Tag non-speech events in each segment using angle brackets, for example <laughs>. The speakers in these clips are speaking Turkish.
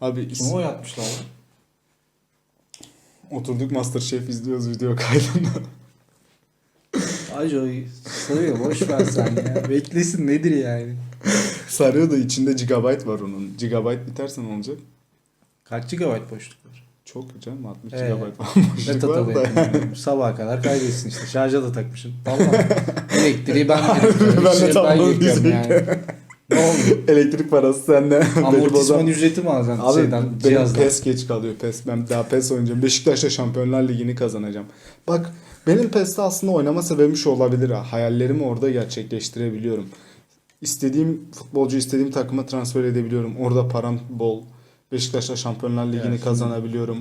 Abi Kime oy atmışlar? lan? oturduk Masterchef izliyoruz video kaydında. Ajoy sarıyor boş ver sen ya. Beklesin nedir yani? Sarıyor da içinde gigabyte var onun. Gigabyte biterse ne olacak? Kaç GB boşluk var? Çok canım 60 Ee, var. Ne Boşluk var da. yapayım? Sabaha kadar kaybetsin işte. Şarja da takmışım. Vallahi. <laughs> Elektriği ben Ben de veriyorum. Tam onu yıkıyorum yani. Ne <laughs> oldu? Elektrik parası sende. Beni Amortisman ücreti mi alacaksın Abi şeyden, benim cihazdan? PES geç kalıyor PES. Ben daha PES oynayacağım. Beşiktaş'ta Şampiyonlar Ligi'ni kazanacağım. Bak benim PES'te aslında oynama sebebim şu olabilir ha. Hayallerimi orada gerçekleştirebiliyorum. İstediğim futbolcu istediğim takıma transfer edebiliyorum. Orada param bol. Beşiktaş'ta Şampiyonlar Ligi'ni şimdi- kazanabiliyorum.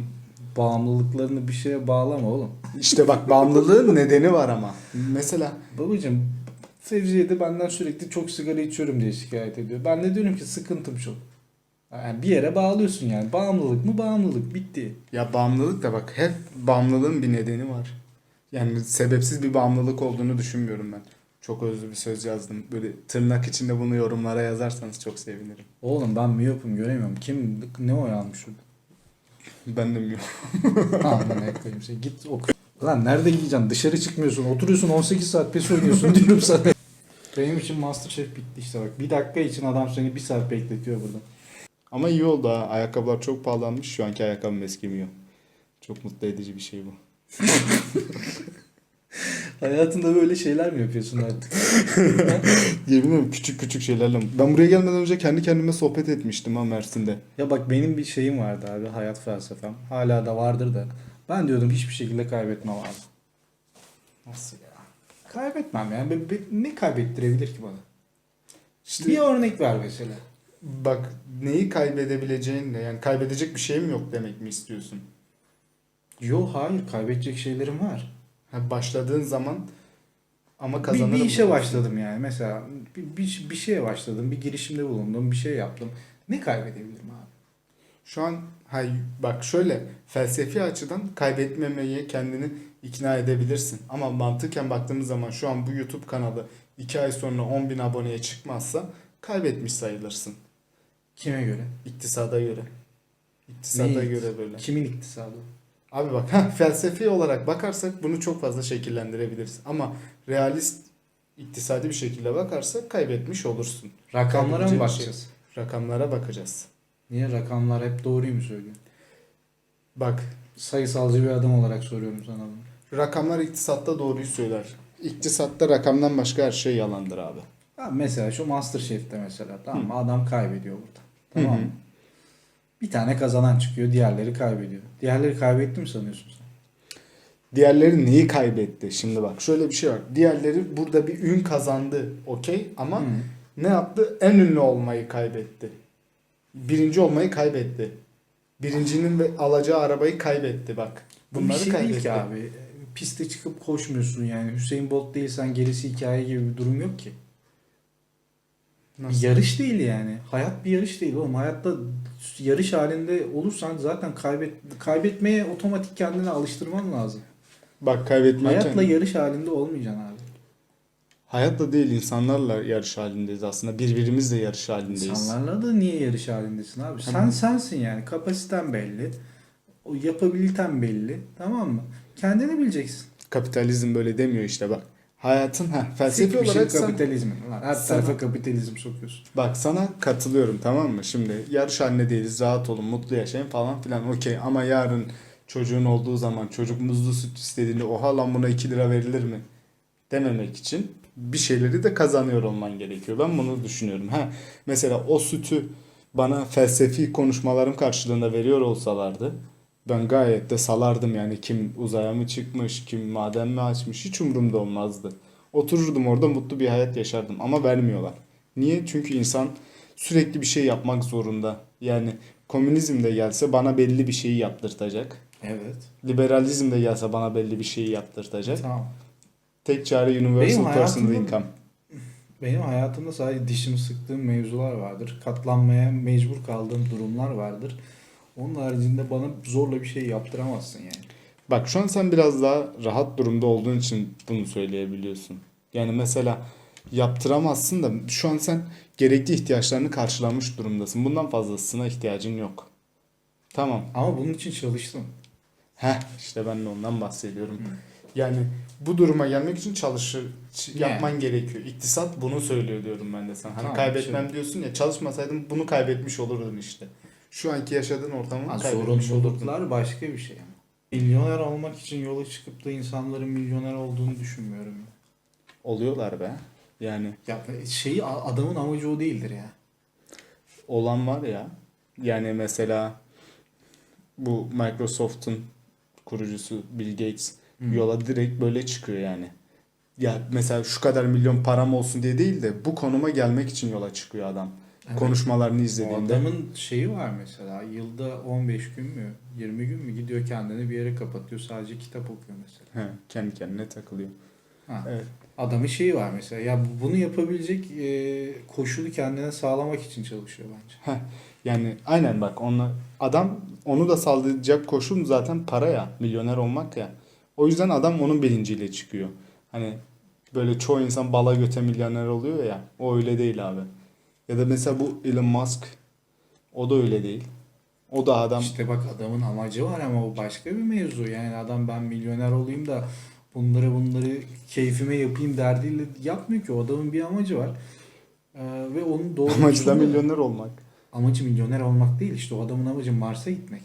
Bağımlılıklarını bir şeye bağlama oğlum. İşte bak bağımlılığın nedeni var ama. Mesela Babacım Fevziye de benden sürekli çok sigara içiyorum diye şikayet ediyor. Ben de diyorum ki sıkıntım çok. Yani bir yere bağlıyorsun yani. Bağımlılık mı bağımlılık bitti. ya bağımlılık da bak hep bağımlılığın bir nedeni var. Yani sebepsiz bir bağımlılık olduğunu düşünmüyorum ben. Çok özlü bir söz yazdım. Böyle tırnak içinde bunu yorumlara yazarsanız çok sevinirim. Oğlum ben miyopum göremiyorum. Kim ne oy almış şurada? Ben de mi? <laughs> Aman koyayım sen git oku. Lan nerede giyeceksin? Dışarı çıkmıyorsun. Oturuyorsun 18 saat pes oynuyorsun <laughs> diyorum sana. Benim için Masterchef bitti işte bak. Bir dakika için adam seni bir saat bekletiyor burada. Ama iyi oldu ha. Ayakkabılar çok pahalanmış. Şu anki ayakkabım eskimiyor. Çok mutlu edici bir şey bu. <laughs> Hayatında böyle şeyler mi yapıyorsun artık? <laughs> Yemin ederim küçük küçük şeylerle. Ben buraya gelmeden önce kendi kendime sohbet etmiştim ha Mersin'de. ya bak benim bir şeyim vardı abi hayat felsefem. Hala da vardır da. Ben diyordum hiçbir şekilde kaybetmem abi. Nasıl ya? Kaybetmem yani. Be- be- ne kaybettirebilir ki bana? İşte Bir örnek ver mesela. bak neyi kaybedebileceğinle yani kaybedecek bir şeyim yok demek mi istiyorsun? Yo hayır kaybedecek şeylerim var. Ha, başladığın zaman ama Bir, kazanırım. bir işe diyorsun. başladım yani. Mesela bir, bir, bir şeye başladım. Bir girişimde bulundum. Bir şey yaptım. Ne kaybedebilirim abi? Şu an hay bak şöyle felsefi açıdan kaybetmemeye kendini ikna edebilirsin. Ama mantıken baktığımız zaman şu an bu YouTube kanalı 2 ay sonra 10 bin aboneye çıkmazsa kaybetmiş sayılırsın. Kime göre? İktisada göre. İktisada Ne? göre böyle. Kimin iktisadı? Abi bak ha felsefi olarak bakarsak bunu çok fazla şekillendirebiliriz. Ama realist iktisadi bir şekilde bakarsak kaybetmiş olursun. Rakamlara mı Kaybedeceğin bakacağız? Rakamlara bakacağız. Niye rakamlar hep doğruyu mu söylüyor? Bak Sayısalcı bir adam olarak soruyorum sana bunu. rakamlar iktisatta doğruyu söyler. İktisatta rakamdan başka her şey yalandır abi. Ha, mesela şu Masterchef'te mesela tamam mı? Adam kaybediyor burada. Tamam Hı hı. mı? Bir tane kazanan çıkıyor, diğerleri kaybediyor. Diğerleri kaybetti mi sanıyorsun sen? Diğerleri neyi kaybetti? Şimdi bak şöyle bir şey var. Diğerleri burada bir ün kazandı. Okey ama Hı. ne yaptı? En ünlü olmayı kaybetti. Birinci olmayı kaybetti. Birincinin ve alacağı arabayı kaybetti bak. Bu Bunları bir şey değil kaybetti. ki abi. Piste çıkıp koşmuyorsun yani. Hüseyin Bolt değilsen gerisi hikaye gibi bir durum yok ki. Nasıl? Bir yarış değil yani. Hayat bir yarış değil oğlum. Hayatta yarış halinde olursan zaten kaybet kaybetmeye otomatik kendini alıştırman lazım. Bak kaybetmeye Hayatla kendi- yarış halinde olmayacaksın abi. Hayatla değil insanlarla yarış halindeyiz aslında. Birbirimizle yarış halindeyiz. İnsanlarla da niye yarış halindesin abi? Sen sensin yani. Kapasiten belli. O yapabiliten belli. Tamam mı? Kendini bileceksin. Kapitalizm böyle demiyor işte bak. Hayatın ha felsefi bir şey olarak sen, kapitalizmi. Lan her sana- tarafa kapitalizm sokuyorsun. bak sana katılıyorum tamam mı? Şimdi yarış halinde değiliz. Rahat olun, mutlu yaşayın falan filan. Okey ama yarın çocuğun olduğu zaman çocuk muzlu süt istediğinde oha lan buna 2 lira verilir mi? Dememek için bir şeyleri de kazanıyor olman gerekiyor. Ben bunu düşünüyorum. Ha mesela o sütü bana felsefi konuşmalarım karşılığında veriyor olsalardı ben gayet de salardım yani kim uzaya mı çıkmış, kim maden mi açmış hiç umurumda olmazdı. Otururdum orada mutlu bir hayat yaşardım ama vermiyorlar. Niye? Çünkü insan sürekli bir şey yapmak zorunda. Yani komünizm de gelse bana belli bir şeyi yaptırtacak. Evet. Liberalizm de gelse bana belli bir şeyi yaptırtacak. Tamam. Tek çare universal Benim personal income. Benim hayatımda sadece dişimi sıktığım mevzular vardır. Katlanmaya mecbur kaldığım durumlar vardır. Onun haricinde bana zorla bir şey yaptıramazsın yani. Bak şu an sen biraz daha rahat durumda olduğun için bunu söyleyebiliyorsun. Yani mesela yaptıramazsın da şu an sen gerekli ihtiyaçlarını karşılamış durumdasın. Bundan fazlasına ihtiyacın yok. Tamam. Ama bunun için çalıştım. Heh işte ben de ondan bahsediyorum. Yani bu duruma gelmek için çalışır ç- Yani. yapman gerekiyor. İktisat bunu söylüyor diyorum ben de sana. Hani Tamam, kaybetmem şey- diyorsun ya çalışmasaydın bunu kaybetmiş olurdun işte. Şu anki yaşadığın ortamı Ha, kaybetmiş olurdun. başka bir şey. Milyoner olmak için yola çıkıp da insanların milyoner olduğunu düşünmüyorum. Oluyorlar be. Yani Ya şeyi adamın amacı o değildir ya. olan var ya. Yani mesela bu Microsoft'un kurucusu Bill Gates. Yola direkt böyle çıkıyor yani. Ya mesela şu kadar milyon param olsun diye değil de bu konuma gelmek için yola çıkıyor adam. Evet. Konuşmalarını O izlediğinde. adamın şeyi var mesela yılda 15 gün mü 20 gün mü gidiyor kendini bir yere kapatıyor sadece kitap okuyor mesela. He, kendi kendine takılıyor. Ha. Evet. Adamın şeyi var mesela ya bu- bunu yapabilecek e, koşulu kendine sağlamak için çalışıyor bence. Yani aynen bak onunla adam onu da sağlayacak koşul zaten para ya. Milyoner olmak ya. O yüzden adam onun bilinciyle çıkıyor. Hani böyle çoğu insan bala göte milyoner oluyor ya. O öyle değil abi. Ya da mesela bu Elon Musk o da öyle değil. O da adam İşte bak adamın amacı var ama o başka bir mevzu. Yani adam ben milyoner olayım da bunları bunları keyfime yapayım derdiyle yapmıyor ki. O adamın bir amacı var. Ee, ve onun doğru amacı da milyoner olmak. amacı milyoner olmak değil işte o adamın amacı Mars'a gitmek.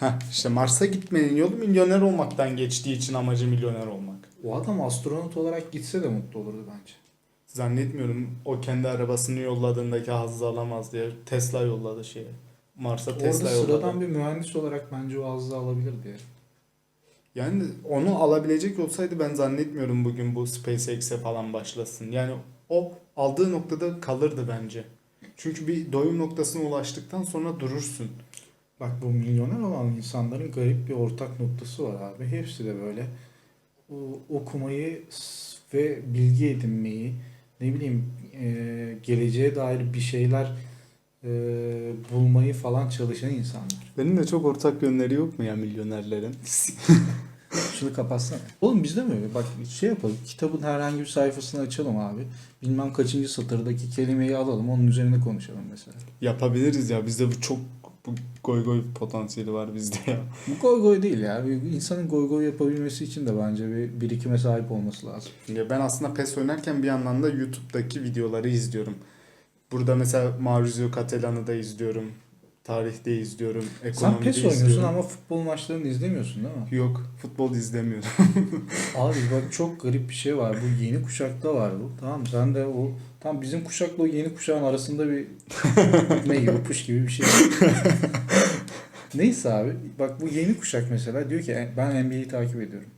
Heh, işte Mars'a gitmenin yolu milyoner olmaktan geçtiği için amacı milyoner olmak. O adam astronot olarak gitse de mutlu olurdu bence. Zannetmiyorum o kendi arabasını yolladığındaki hazzı alamaz diye Tesla yolladı şeye. Mars'a Tesla Orada yolladı. sıradan bir mühendis olarak bence o hazzı alabilir diye. Yani onu alabilecek olsaydı ben zannetmiyorum bugün bu SpaceX'e falan başlasın. Yani o aldığı noktada kalırdı bence. Çünkü bir doyum noktasına ulaştıktan sonra durursun. Bak bu milyoner olan insanların garip bir ortak noktası var abi. Hepsi de böyle o, okumayı ve bilgi edinmeyi ne bileyim e, geleceğe dair bir şeyler e, bulmayı falan çalışan insanlar. Benim de çok ortak yönleri yok mu ya milyonerlerin? <laughs> Şunu kapatsana. Oğlum bizde mi öyle? Bak şey yapalım. Kitabın herhangi bir sayfasını açalım abi. Bilmem kaçıncı satırdaki kelimeyi alalım. Onun üzerine konuşalım mesela. Yapabiliriz ya. Bizde bu çok bu goy goy potansiyeli var bizde ya. Bu goy goy değil ya. İnsanın goy goy yapabilmesi için de bence bir birikime sahip olması lazım. Ya ben aslında PES oynarken bir yandan da YouTube'daki videoları izliyorum. Burada mesela Maurizio Catalan'ı da izliyorum. Tarihte izliyorum. Sen Ekonomide PES oynuyorsun izliyorum. ama futbol maçlarını izlemiyorsun değil mi? Yok futbol izlemiyorum. <laughs> Abi bak <laughs> çok garip bir şey var. Bu yeni kuşakta var bu. Tamam? Ben de o tam bizim kuşakla o yeni kuşağın arasında bir <laughs> ne yopuş gibi bir şey. Neyse abi bak bu yeni kuşak mesela diyor ki ben NBA'yi takip ediyorum.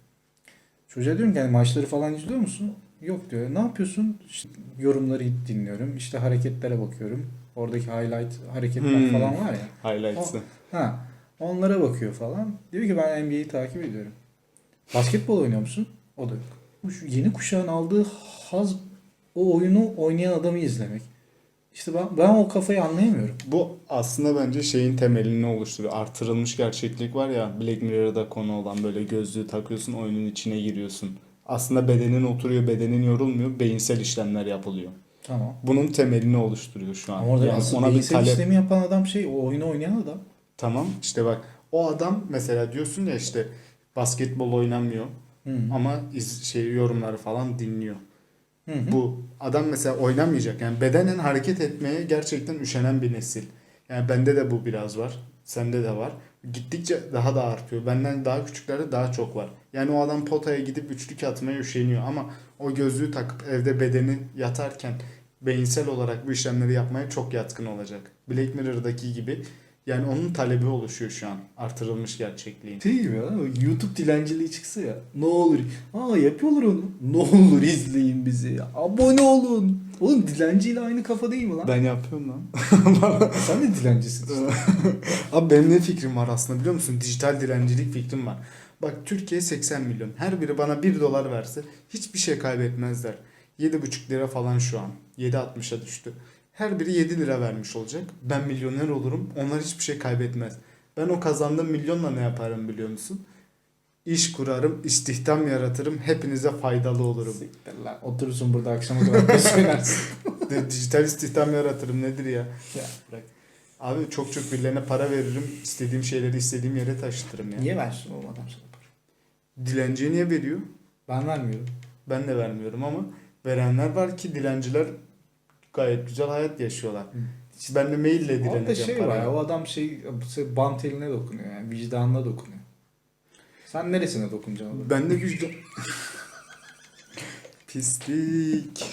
Çocuğa diyorum ki yani maçları falan izliyor musun? Yok diyor. Ne yapıyorsun? İşte yorumları dinliyorum. İşte hareketlere bakıyorum. Oradaki highlight hareketler Hmm. falan var ya. Highlights'ı. Ha, onlara bakıyor falan. Diyor ki ben NBA'yi takip ediyorum. Basketbol oynuyor musun? O da yok. Bu şu yeni kuşağın aldığı haz o oyunu oynayan adamı izlemek. İşte ben, ben o kafayı anlayamıyorum. Bu aslında bence şeyin temelini oluşturuyor. Artırılmış gerçeklik var ya Black Mirror'da konu olan böyle gözlüğü takıyorsun oyunun içine giriyorsun. Aslında bedenin oturuyor, bedenin yorulmuyor, beyinsel işlemler yapılıyor. Tamam. Bunun temelini oluşturuyor şu an. Ama orada Yani ona bir talep. işlemi yapan adam şey o oyunu oynayan adam. Tamam işte bak o adam mesela diyorsun ya işte basketbol oynamıyor Hı. ama iz, şey yorumları falan dinliyor. Hı hı. Bu adam mesela oynamayacak. Yani bedenen hareket etmeye gerçekten üşenen bir nesil. Yani bende de bu biraz var. Sende de var. Gittikçe daha da artıyor. Benden daha küçüklerde daha çok var. Yani o adam potaya gidip üçlük atmaya üşeniyor ama o gözlüğü takıp evde bedeni yatarken beyinsel olarak bu işlemleri yapmaya çok yatkın olacak. Black Mirror'daki gibi yani onun talebi oluşuyor şu an artırılmış gerçekliğin. Şey gibi ya, YouTube dilenciliği çıksa ya. Ne olur. Aa yapıyorlar onu. Ne olur izleyin bizi. Abone olun. Oğlum dilenciyle aynı kafa değil mi lan? Ben yapıyorum lan. <laughs> Sen de dilencisin işte. <laughs> Abi benim ne fikrim var aslında biliyor musun? Dijital dilencilik fikrim var. Bak Türkiye 80 milyon. Her biri bana 1 dolar verse hiçbir şey kaybetmezler. 7,5 lira falan şu an. 7.60'a düştü. Her biri 7 lira vermiş olacak. Ben milyoner olurum. Onlar hiçbir şey kaybetmez. Ben o kazandığım milyonla ne yaparım biliyor musun? İş kurarım, istihdam yaratırım, hepinize faydalı olurum. Siktir lan. Oturursun burada akşama kadar. <laughs> De- Dijital istihdam yaratırım nedir ya? ya bırak. Abi çok çok birilerine para veririm. istediğim şeyleri istediğim yere taşıtırım yani. Niye versin o adam sana para? Dilenciye niye veriyor? Ben vermiyorum. Ben de vermiyorum ama verenler var ki dilenciler gayet güzel hayat yaşıyorlar. Hı. Ben de maille Orada dileneceğim şey var ya, o adam şey şey bant eline dokunuyor yani vicdanına dokunuyor. Sen neresine dokunacaksın? onun? Ben de vicdan... <laughs> Pislik.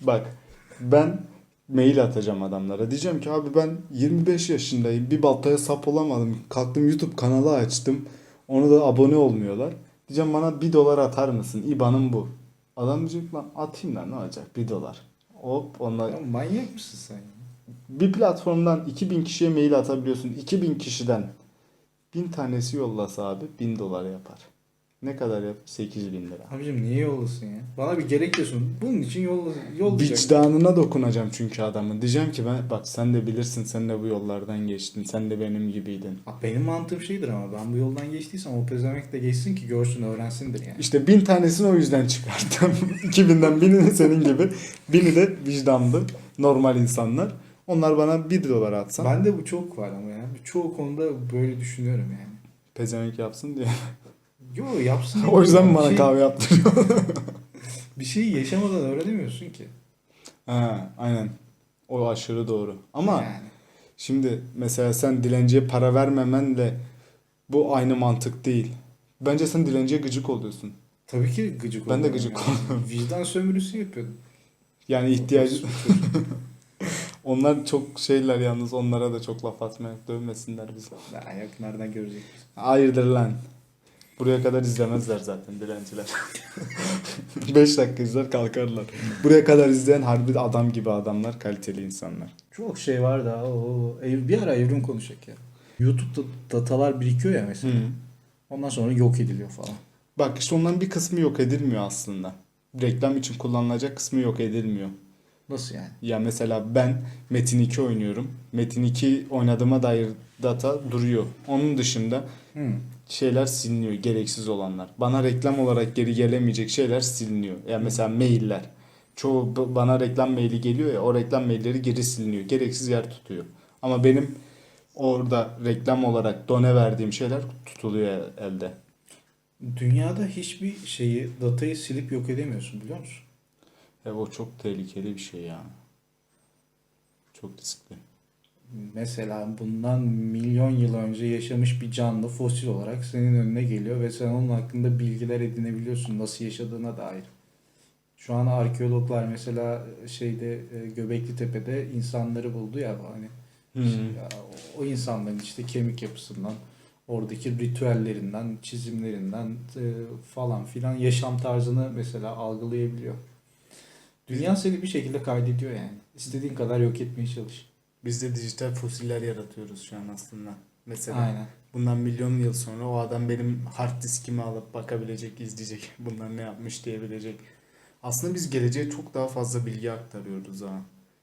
Bak ben mail atacağım adamlara. Diyeceğim ki abi ben 25 yaşındayım. Bir baltaya sap olamadım. Kalktım YouTube kanalı açtım. Onu da abone olmuyorlar. Diyeceğim bana 1 dolar atar mısın? İban'ım bu. Adam diyecek lan atayım lan ne olacak 1 dolar. Hop onlar Ya manyak mısın sen ya? bir platformdan 2000 kişiye mail atabiliyorsun. 2000 kişiden 1000 tanesi yollasa abi 1000 dolar yapar. Ne kadar yapar? 8000 lira. Abicim niye yollasın ya? Bana bir gerekiyorsun. Bunun için yolla, yollayacak. Vicdanına dokunacağım çünkü adamın. Diyeceğim ki ben bak sen de bilirsin sen de bu yollardan geçtin. Sen de benim gibiydin. Abi Benim mantığım şeydir ama ben bu yoldan geçtiysem o pezevenk de geçsin ki görsün öğrensindir yani. İşte bin tanesini o yüzden çıkarttım. <laughs> 2000'den binini senin gibi. Bini de vicdanlı. Normal insanlar. Onlar bana 1 dolar atsan. Bende bu çok var ama ya. Çoğu konuda böyle düşünüyorum yani. Pezevenk yapsın diye. Yo yapsın. <laughs> o yüzden Bir bana şey- kahve yaptırıyor? <laughs> Bir şeyi yaşamadan öğrenemiyorsun ki. ha, aynen. O aşırı doğru. Ama yani. Şimdi mesela sen dilenciye para vermemenle bu aynı mantık değil. Bence sen dilenciye gıcık oluyorsun. Tabii ki gıcık Ben de oluyorum gıcık yani. Vicdan sömürüsü yapıyordum. Yani ihtiyacı onlar çok şeyler yalnız onlara da çok laf atmaya dövmesinler bizi. Ya yok nereden görecek? Hayırdır lan. Buraya kadar izlemezler zaten dilenciler. <laughs> 5 dakika izler kalkarlar. Buraya kadar izleyen harbi adam gibi adamlar, kaliteli insanlar. Çok şey var da o bir ara evrim konuşacak ya. YouTube'da datalar birikiyor ya mesela. Ondan sonra yok ediliyor falan. Bak işte onların bir kısmı yok edilmiyor aslında. Reklam için kullanılacak kısmı yok edilmiyor. Nasıl yani? Ya mesela ben Metin 2 oynuyorum. Metin 2 oynadığıma dair data duruyor. Onun dışında Hı. şeyler siliniyor, gereksiz olanlar. Bana reklam olarak geri gelemeyecek şeyler siliniyor. Yani mesela mailler. Çoğu bana reklam maili geliyor ya o reklam mailleri geri siliniyor. Gereksiz yer tutuyor. Ama benim orada reklam olarak done verdiğim şeyler tutuluyor elde. Dünyada hiçbir şeyi, datayı silip yok edemiyorsun biliyor musun? Ya o çok tehlikeli bir şey ya. Çok riskli. Mesela bundan milyon yıl önce yaşamış bir canlı fosil olarak senin önüne geliyor ve sen onun hakkında bilgiler edinebiliyorsun nasıl yaşadığına dair. Şu an arkeologlar mesela şeyde e, Göbekli Tepe'de insanları buldu ya hani Ya o insanların işte kemik yapısından, oradaki ritüellerinden, çizimlerinden e, falan filan yaşam tarzını mesela algılayabiliyor. Dünya seni bir şekilde kaydediyor yani. İstediğin kadar yok etmeye çalış. Biz de dijital fosiller yaratıyoruz şu an aslında. Mesela Aynen. bundan milyon yıl sonra o adam benim hard diskimi alıp bakabilecek, izleyecek. <laughs> Bunlar ne yapmış diyebilecek. Aslında biz geleceğe çok daha fazla bilgi aktarıyoruz ha.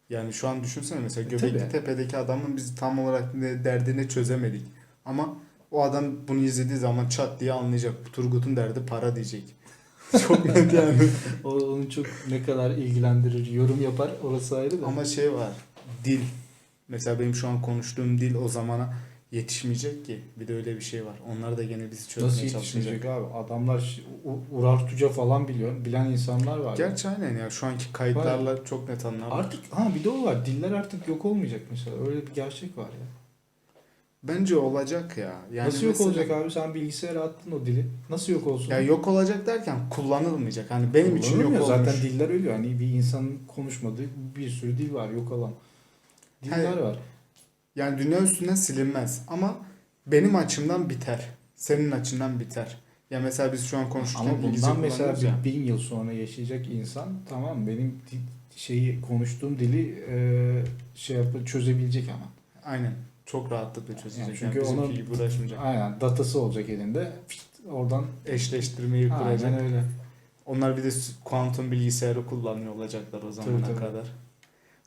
Yani şu an düşünsene mesela E, Göbekli tabii. Tepe'deki adamın biz tam olarak ne, derdini çözemedik. Ama o adam bunu izlediği zaman çat diye anlayacak. Turgut'un derdi para diyecek. Çok net <laughs> yani. O onu çok ne kadar ilgilendirir, yorum yapar orası ayrı da. Ama şey var. Dil. Mesela benim şu an konuştuğum dil o zamana yetişmeyecek ki. Bir de öyle bir şey var. Onlar da gene bizi çözmeye Nasıl yetişmeyecek abi? Adamlar şi- U- Urartuca falan biliyor. Bilen insanlar var. Gerçi aynen ya. Şu anki kayıtlarla çok net anlar. var. Artık ha bir de o var. Diller artık yok olmayacak mesela. Öyle bir gerçek var ya. Bence olacak ya. Yani Nasıl yok mesela- olacak abi? Sen bilgisayara attın o dili. Nasıl yok olsun? Ya yok olacak derken kullanılmayacak. Hani benim için yok Kullanılmıyor. olmuş. Zaten diller ölüyor. Hani bir insanın konuşmadığı bir sürü dil var yok olan. Diller Hayır. var. Yani dünya üstünden silinmez. Ama benim açımdan biter. Senin açından biter. Ya mesela biz şu an konuşurken Ama İngilizce bundan mesela kullanıyoruz ya. bir bin yıl sonra yaşayacak insan tamam benim di- şeyi konuştuğum dili e, şey yapıp çözebilecek ama. Aynen. Çok rahatlıkla çözecek. Yani Yani çünkü bizimki onun- gibi uğraşmayacak. Aynen datası olacak elinde. Fişt, oradan Eşleştirmeyi kuracak. aynen öyle. Onlar bir de kuantum bilgisayarı kullanıyor olacaklar o zamana Tabii, tabii. kadar.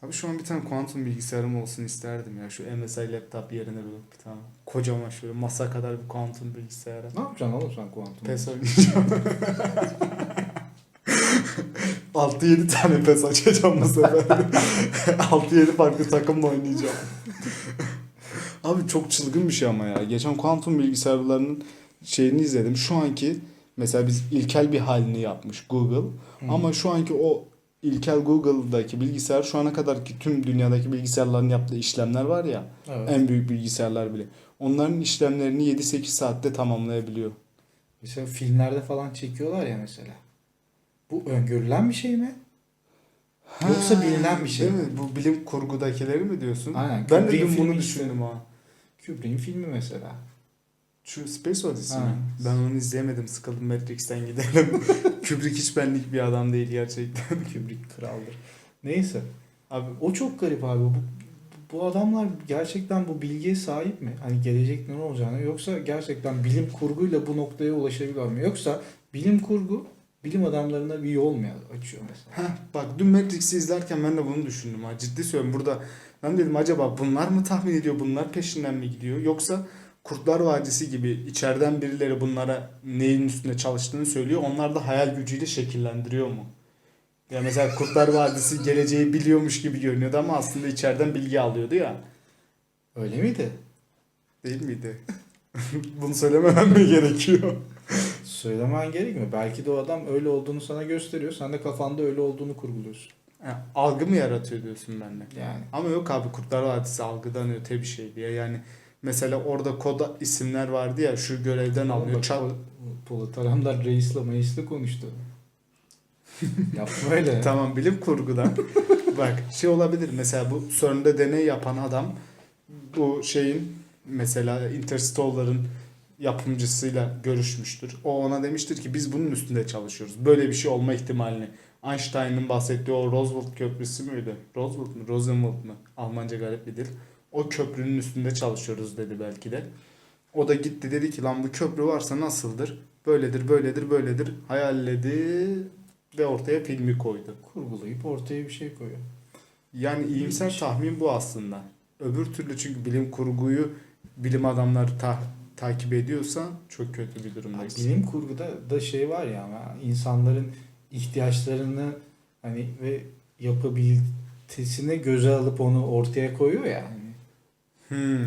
Abi şu an bir tane kuantum bilgisayarım olsun isterdim ya. Şu MSI laptop yerine böyle bir tane kocaman şöyle masa kadar bir kuantum bilgisayara. Ne yapacaksın oğlum sen kuantum? PES oynayacağım. <laughs> 6-7 tane pes açacağım bu sefer. <laughs> 6-7 farklı takımla oynayacağım. <laughs> Abi çok çılgın bir şey ama ya. Geçen kuantum bilgisayarlarının şeyini izledim. Şu anki mesela biz ilkel bir halini yapmış Google. Ama şu anki o ilkel Google'daki bilgisayar şu ana kadarki tüm dünyadaki bilgisayarların yaptığı işlemler var ya. Evet. En büyük bilgisayarlar bile. Onların işlemlerini 7-8 saatte tamamlayabiliyor. Mesela filmlerde falan çekiyorlar ya mesela. Bu öngörülen bir şey mi? Yoksa bilinen bir şey Değil mi? Bu bilim kurgudakileri mi diyorsun? Aynen. Ben de dün bunu düşündüm ha. Kubrick'in filmi mesela. Şu Space Odyssey mi? Ben onu izleyemedim. Sıkıldım Matrix'ten gidelim. <laughs> Kubrick hiç benlik bir adam değil gerçekten. <laughs> Kubrick kraldır. Neyse. Abi O çok garip abi. Bu, bu adamlar gerçekten bu bilgiye sahip mi? Hani gelecekte ne olacağını yoksa gerçekten bilim kurguyla bu noktaya ulaşabiliyor mu? Yoksa bilim kurgu bilim adamlarına bir yol mu açıyor mesela? Heh, bak dün Matrix'i izlerken ben de bunu düşündüm ha. Ciddi söylüyorum burada ben dedim acaba bunlar mı tahmin ediyor bunlar peşinden mi gidiyor yoksa Kurtlar Vadisi gibi içeriden birileri bunlara neyin üstünde çalıştığını söylüyor onlar da hayal gücüyle şekillendiriyor mu? Ya mesela Kurtlar Vadisi geleceği biliyormuş gibi görünüyordu ama aslında içeriden bilgi alıyordu ya. Öyle miydi? Değil miydi? <laughs> Bunu söylememem mi gerekiyor? Söylemen gerekmiyor. Belki de o adam öyle olduğunu sana gösteriyor. Sen de kafanda öyle olduğunu kurguluyorsun. Ha, algı mı yaratıyor diyorsun benimle? Yani. Ama yok abi Kurtlar Vadisi algıdan öte bir şey diye. Yani mesela orada koda isimler vardı ya şu görevden alıyor. Pol- Polat Alemdar reisle mayısla konuştu. <laughs> Yapma öyle. tamam bilim kurgudan. <laughs> Bak şey olabilir mesela bu CERN'de deney yapan adam bu şeyin mesela Interstellar'ın yapımcısıyla görüşmüştür. O ona demiştir ki biz bunun üstünde çalışıyoruz. Böyle bir şey olma ihtimalini. Einstein'ın bahsettiği o Roosevelt Köprüsü müydü? Roosevelt mı? Rosenwald mı? Almanca garip bir dil. O köprünün üstünde çalışıyoruz dedi belki de. O da gitti dedi ki lan bu köprü varsa nasıldır? Böyledir, böyledir, böyledir. Hayalledi ve ortaya filmi koydu. Kurgulayıp ortaya bir şey koyuyor. Yani iyimser tahmin bu aslında. Öbür türlü çünkü bilim kurguyu bilim adamları ta- takip ediyorsa çok kötü bir durumdayız. bilim kurguda da şey var ya insanların ihtiyaçlarını hani ve yapabilitesini göze alıp onu ortaya koyuyor ya. Hani Hmm.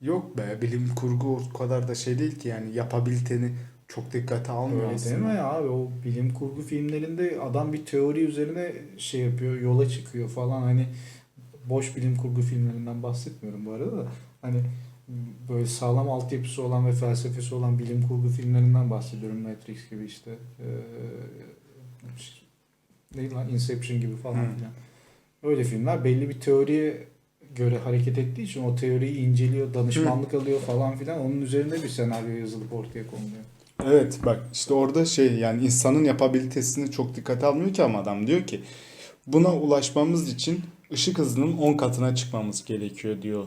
Yok be bilim kurgu o kadar da şey değil ki yani yapabiliteni çok dikkate almıyor Öyle aslında. deme ya abi o bilim kurgu filmlerinde adam bir teori üzerine şey yapıyor yola çıkıyor falan hani boş bilim kurgu filmlerinden bahsetmiyorum bu arada da hani böyle sağlam altyapısı olan ve felsefesi olan bilim kurgu filmlerinden bahsediyorum. Matrix gibi işte ee, ne lan? Inception gibi falan Hı. filan. Öyle filmler. Belli bir teoriye göre hareket ettiği için o teoriyi inceliyor danışmanlık alıyor falan filan. Onun üzerine bir senaryo yazılıp ortaya konuluyor. Evet bak işte orada şey yani insanın yapabilitesini çok dikkate almıyor ki ama adam diyor ki buna ulaşmamız için ışık hızının 10 katına çıkmamız gerekiyor diyor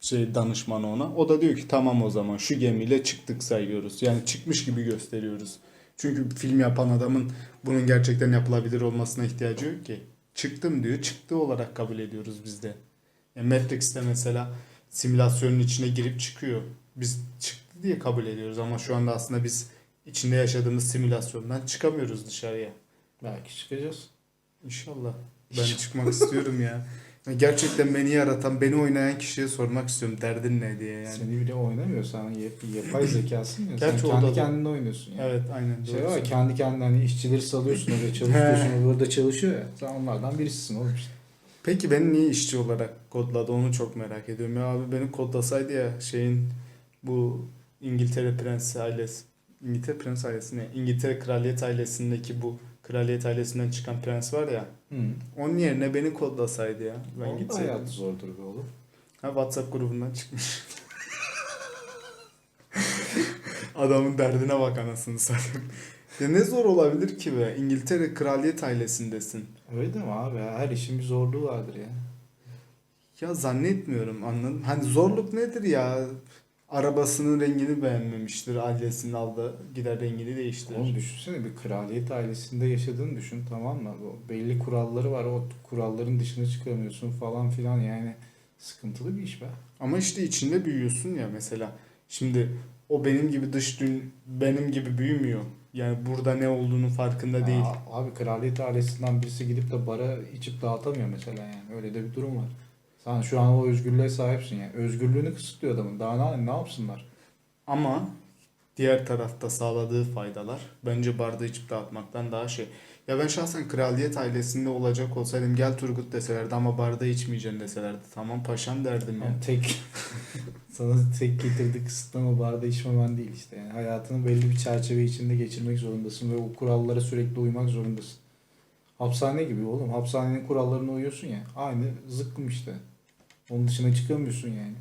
şey danışman ona. O da diyor ki tamam o zaman şu gemiyle çıktık sayıyoruz. Yani çıkmış gibi gösteriyoruz. Çünkü film yapan adamın bunun gerçekten yapılabilir olmasına ihtiyacı yok ki. Çıktım diyor. Çıktı olarak kabul ediyoruz biz de. Yani Matrix'te mesela simülasyonun içine girip çıkıyor. Biz çıktı diye kabul ediyoruz ama şu anda aslında biz içinde yaşadığımız simülasyondan çıkamıyoruz dışarıya. Belki çıkacağız. İnşallah. Ben çıkmak istiyorum ya. <laughs> Gerçekten beni yaratan, beni oynayan kişiye sormak istiyorum derdin ne diye yani. Seni bile oynamıyor. Sen yap- yapay zekasın ya. <clears throat> Gerçi Sen kendi da- kendine oynuyorsun. Yani. Evet aynen. Şey var kendi kendine hani işçileri salıyorsun oraya çalışıyorsun. burada çalışıyor ya. Sen onlardan birisisin oğlum işte. Peki beni niye işçi olarak kodladı onu çok merak ediyorum. Ya abi beni kodlasaydı ya şeyin bu İngiltere Prens ailesi İngiltere Prens ailesi ne? İngiltere Kraliyet ailesindeki bu Kraliyet ailesinden çıkan prens var ya. Hı. Onun yerine beni kodlasaydı ya. Ben Onun da gitseydim. hayatı zordur be oğlum. Ha WhatsApp grubundan çıkmış. <laughs> Adamın derdine bak anasını satayım. Ya ne zor olabilir ki be? İngiltere kraliyet ailesindesin. Öyle değil mi abi? Her işin bir zorluğu vardır ya. Ya zannetmiyorum anladın. Hani zorluk nedir ya? Arabasının rengini beğenmemiştir. Ailesinin aldı gider rengini değiştirir. Oğlum düşünsene bir kraliyet ailesinde yaşadığını düşün tamam mı? O belli kuralları var. O kuralların dışına çıkamıyorsun falan filan yani. Sıkıntılı bir iş be. Ama işte içinde büyüyorsun ya mesela. Şimdi o benim gibi dış dün benim gibi büyümüyor. Yani burada ne olduğunun farkında değil. Aa, Abi kraliyet ailesinden birisi gidip de bara içip dağıtamıyor mesela yani. Öyle de bir durum var. Sen şu an o özgürlüğe sahipsin yani. Özgürlüğünü kısıtlıyor adamın. Daha ne, ne yapsınlar? Ama diğer tarafta sağladığı faydalar bence barda içip dağıtmaktan daha şey. Ya ben şahsen kraliyet ailesinde olacak olsaydım gel Turgut deselerdi ama barda içmeyeceksin deselerdi. Tamam paşam derdim ya. Yani tek <laughs> sana tek getirdiği kısıtlama barda içmemen değil işte. Yani hayatını belli bir çerçeve içinde geçirmek zorundasın ve o kurallara sürekli uymak zorundasın. Hapishane gibi oğlum. Hapishanenin kurallarına uyuyorsun ya. Aynı zıkkım işte. Onun dışına çıkamıyorsun yani.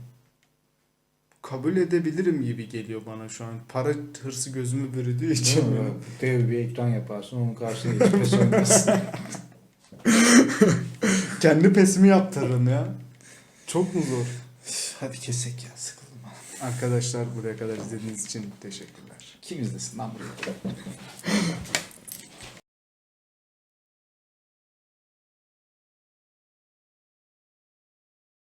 Kabul edebilirim gibi geliyor bana şu an. Para hırsı gözümü bürüdüğü için. Değil mi? Dev bir ekran yaparsın. Onun karşısına geçip pes. <laughs> Kendi pesimi yaptırırım ya. Çok mu zor? Hadi kesek ya sıkıldım. Arkadaşlar buraya kadar izlediğiniz için teşekkürler. Kim izlesin lan burayı?